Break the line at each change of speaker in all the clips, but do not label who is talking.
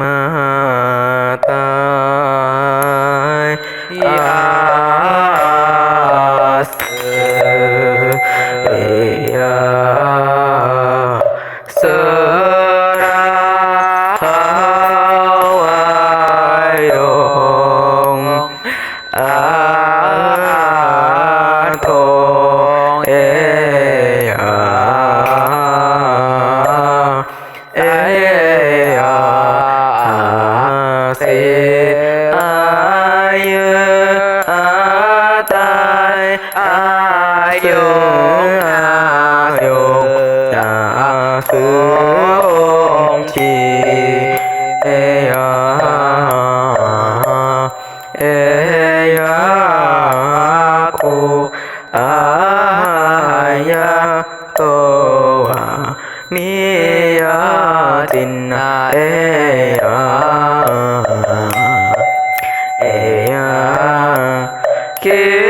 ma ta a a 아용 아용 야옹키 에야 에야고 아야 또와 미야 딘나 에야 에야 길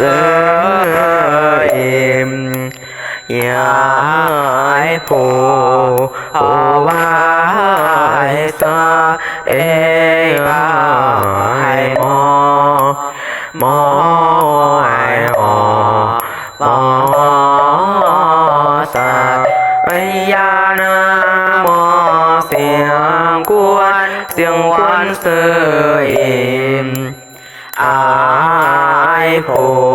อิมยายผู้วายตาเอยายมอมอไออมอสัตวิญาณมอเสียงกวนเสียงหวานเสืออิ่มอายผู้